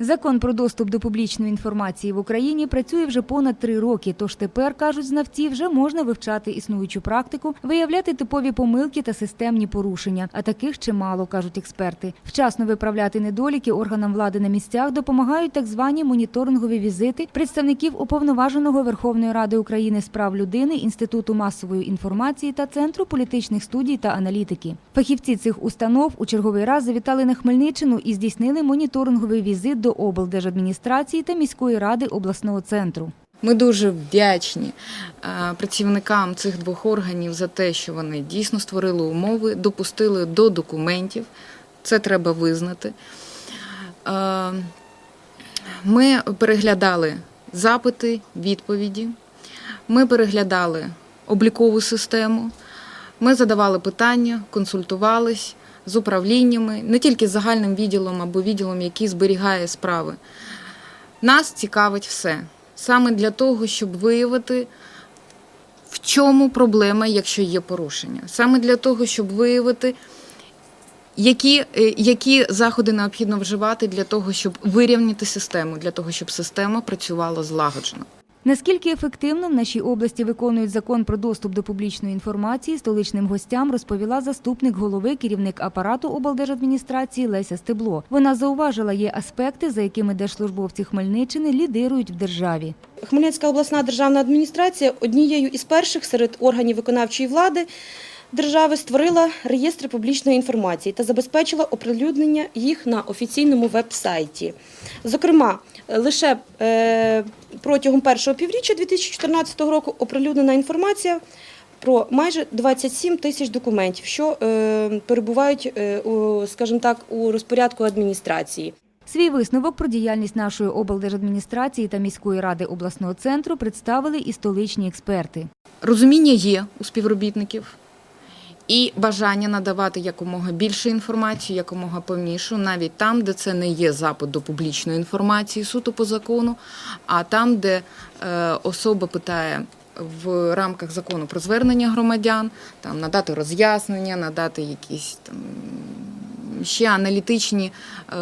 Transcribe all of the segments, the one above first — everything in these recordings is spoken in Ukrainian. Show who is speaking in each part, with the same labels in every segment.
Speaker 1: Закон про доступ до публічної інформації в Україні працює вже понад три роки. Тож тепер кажуть знавці, вже можна вивчати існуючу практику, виявляти типові помилки та системні порушення. А таких чимало кажуть експерти. Вчасно виправляти недоліки органам влади на місцях допомагають так звані моніторингові візити представників уповноваженого Верховної Ради України з прав людини, інституту масової інформації та центру політичних студій та аналітики. Фахівці цих установ у черговий раз завітали на Хмельниччину і здійснили моніторинговий візит до облдержадміністрації та міської ради обласного центру.
Speaker 2: Ми дуже вдячні е, працівникам цих двох органів за те, що вони дійсно створили умови, допустили до документів. Це треба визнати. Е, Ми переглядали запити, відповіді, ми переглядали облікову систему, ми задавали питання, консультувались з управліннями, не тільки з загальним відділом або відділом, який зберігає справи. Нас цікавить все. Саме для того, щоб виявити, в чому проблема, якщо є порушення. Саме для того, щоб виявити, які, е, які заходи необхідно вживати для того, щоб вирівняти систему, для того, щоб система працювала злагоджено.
Speaker 1: Наскільки ефективно в нашій області виконують закон про доступ до публічної інформації, столичним гостям розповіла заступник голови керівник апарату облдержадміністрації Леся Стебло. Вона зауважила, є аспекти, за якими держслужбовці Хмельниччини лідирують в державі.
Speaker 3: Хмельницька обласна державна адміністрація однією із перших серед органів виконавчої влади держави створила реєстри публічної інформації та забезпечила оприлюднення їх на офіційному веб-сайті. Зокрема, лише е, протягом першого півріччя 2014 року оприлюднена інформація про майже 27 тисяч документів, що е, перебувають, е, у, скажімо так, у розпорядку адміністрації.
Speaker 1: Свій висновок про діяльність нашої облдержадміністрації та міської ради обласного центру представили і столичні експерти.
Speaker 2: Розуміння є у співробітників і бажання надавати якомога більше інформації, якомога повнішу, навіть там, де це не є запит до публічної інформації суто по закону, а там, де е, особа питає. В рамках закону про звернення громадян, там надати роз'яснення, надати якісь там ще аналітичні, е,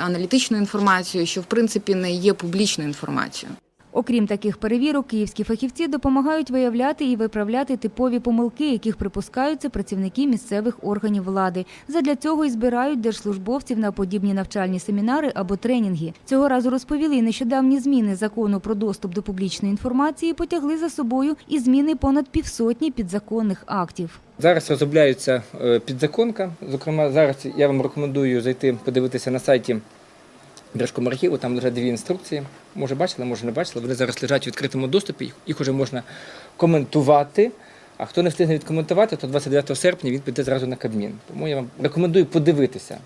Speaker 2: аналітичну інформацію, що в принципі не є публічною інформацією.
Speaker 1: Окрім таких перевірок, київські фахівці допомагають виявляти і виправляти типові помилки, яких припускаються працівники місцевих органів влади. Задля цього і збирають держслужбовців на подібні навчальні семінари або тренінги. Цього разу розповіли, нещодавні зміни закону про доступ до публічної інформації потягли за собою і зміни понад півсотні підзаконних актів.
Speaker 4: Зараз розробляється е, підзаконка. Зокрема, зараз я вам рекомендую зайти подивитися на сайті Держкомархіву, там лежать дві інструкції. Може бачили, може не бачили. Вони зараз лежать у відкритому доступі, їх- вже можна коментувати. А хто не встигне відкоментувати, то 29 серпня він піде зразу на Кабмін. Тому я вам рекомендую подивитися.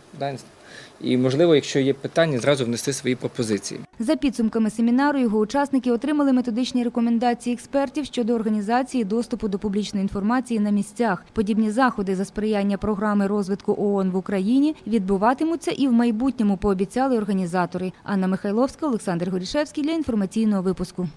Speaker 4: І, можливо, якщо є питання, зразу внести свої пропозиції.
Speaker 1: За підсумками семінару його учасники отримали методичні рекомендації експертів щодо організації доступу до публічної інформації на місцях. Подібні заходи за сприяння програми розвитку ООН в Україні відбуватимуться і в майбутньому, пообіцяли організатори. Анна Михайловська, Олександр Горішевський для інформаційного випуску.